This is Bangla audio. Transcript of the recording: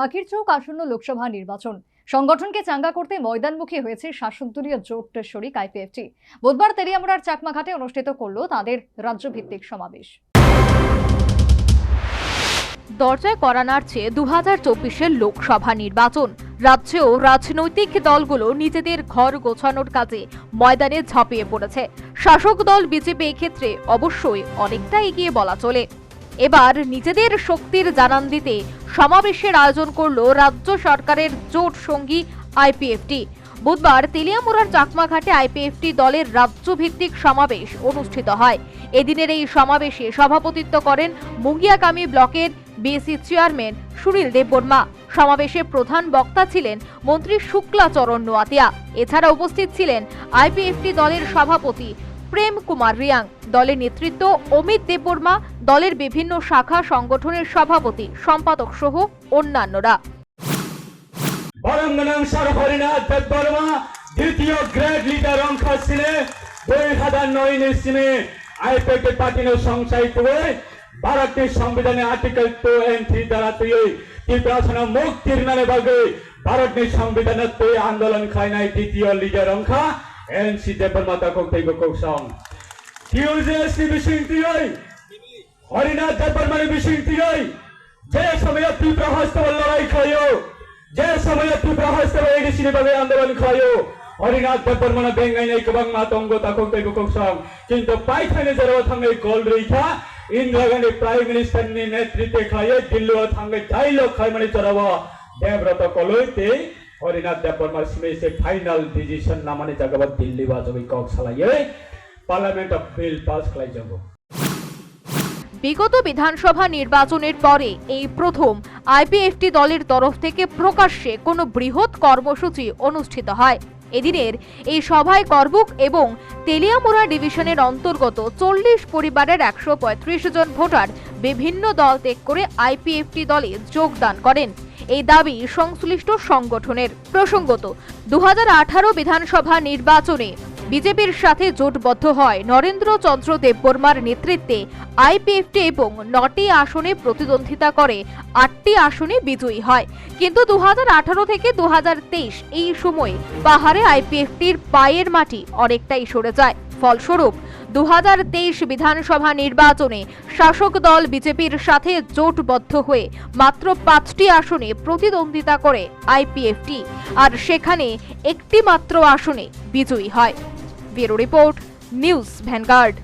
পাখির চোখ আসন্ন লোকসভা নির্বাচন। সংগঠনকে চাঙ্গা করতে ময়দানমুখী হয়েছে শাসকদলীয় জোট শরিক আইপিএফটি। বুধবার তেলিয়ামুড়ার চাকমাঘাটে অনুষ্ঠিত করল তাদের রাজ্যভিত্তিক সমাবেশ। দরজায় করা নাড়ছে দু হাজার চব্বিশের লোকসভা নির্বাচন। রাজ্যেও রাজনৈতিক দলগুলো নিজেদের ঘর গোছানোর কাজে ময়দানে ঝাঁপিয়ে পড়েছে। শাসক দল বিজেপি ক্ষেত্রে অবশ্যই অনেকটা এগিয়ে বলা চলে। এবার নিজেদের শক্তির জানান দিতে সমাবেশের আয়োজন করল রাজ্য সরকারের জোট সঙ্গী আইপিএফটি। বুধবার তেলিয়ামুড়ার চাকমাঘাটে আইপিএফটি দলের রাজ্যভিত্তিক সমাবেশ অনুষ্ঠিত হয়। এদিনের এই সমাবেশে সভাপতিত্ব করেন মুঙ্গিয়াকামী ব্লকের বিএসসি চেয়ারম্যান সুনীল দেববর্মা। সমাবেশে প্রধান বক্তা ছিলেন মন্ত্রী শুক্লাচরণ নোয়াতিয়া। এছাড়া উপস্থিত ছিলেন আইপিএফটি দলের সভাপতি প্রেম কুমার রিয়াং, দলের নেতৃত্ব অমিত দেববর্মা, দলের বিভিন্ন শাখা সংগঠনের সভাপতি সম্পাদক সহ অন্যান্যরা। দ্বিতীয় গ্রেড লিডার অংশ ছিলে, দুই হাজার নয় নিশ্চিমে সংশয়িত হয়ে ভারতীয় সংবিধানে আর্টিকেল টু এন্ড থ্রি দ্বারা তুই মুক্তির নামে ভারতীয় সংবিধানে তুই আন্দোলন খায় নাই দ্বিতীয় লিডার অংশ এন সি দেববর্মা তখন তৈব কৌশম কি হয়েছে এসটি বিশিং তুই হরিনাথ দেববর্মার বিশিং তুই যে সময় তীব্র হস্তবল লড়াই খাইও যে সময় তীব্র হস্তবল এডিসিনি ভাবে আন্দোলন খাইও হরিনাথ দেববর্মন বেঙ্গাই নাই কবাং মাতঙ্গ তখন তৈব কৌশম কিন্তু পাইখানে যারা থাঙ্গে গোল রেখা ইন্দিরা গান্ধী প্রাইম মিনিস্টার নেতৃত্বে খাইয়ে দিল্লি থাঙ্গে যাইলো খাই মানে চড়াব দেবব্রত কলইতে হরিনাথ দেববর্মার সিমেসে ফাইনাল ডিসিশন নামানে জাগাবা দিল্লি বাজবি কক সালাইয়ে পার্লামেন্ট অফ বিল পাস করাই যাব বিগত বিধানসভা নির্বাচনের পরে এই প্রথম আইপিএফটি দলের তরফ থেকে প্রকাশ্যে কোনো বৃহৎ কর্মসূচি অনুষ্ঠিত হয়। এদিনের এই সভায় করবুক এবং তেলিয়ামুড়া ডিভিশনের অন্তর্গত চল্লিশ পরিবারের একশো পঁয়ত্রিশ জন ভোটার বিভিন্ন দল ত্যাগ করে আইপিএফটি দলে যোগদান করেন। এই দাবি সংশ্লিষ্ট সংগঠনের। প্রসঙ্গত দু হাজার আঠারো বিধানসভা নির্বাচনে বিজেপির সাথে জোটবদ্ধ হয় নরেন্দ্র চন্দ্র দেববর্মার নেতৃত্বে আইপিএফটি এবং নটি আসনে প্রতিদ্বন্দ্বিতা করে, আটটি আসনে বিজয়ী হয়। কিন্তু দু হাজার আঠারো থেকে দু হাজার তেইশ এই সময়ে পাহাড়ে আইপিএফটির পায়ের মাটি অনেকটাই সরে যায়। ফলস্বরূপ দু হাজার তেইশ বিধানসভা নির্বাচনে শাসক দল বিজেপির সাথে জোটবদ্ধ হয়ে মাত্র পাঁচটি আসনে প্রতিদ্বন্দ্বিতা করে আইপিএফটি, আর সেখানে একটি মাত্র আসনে বিজয়ী হয়। Bureau report news Vanguard.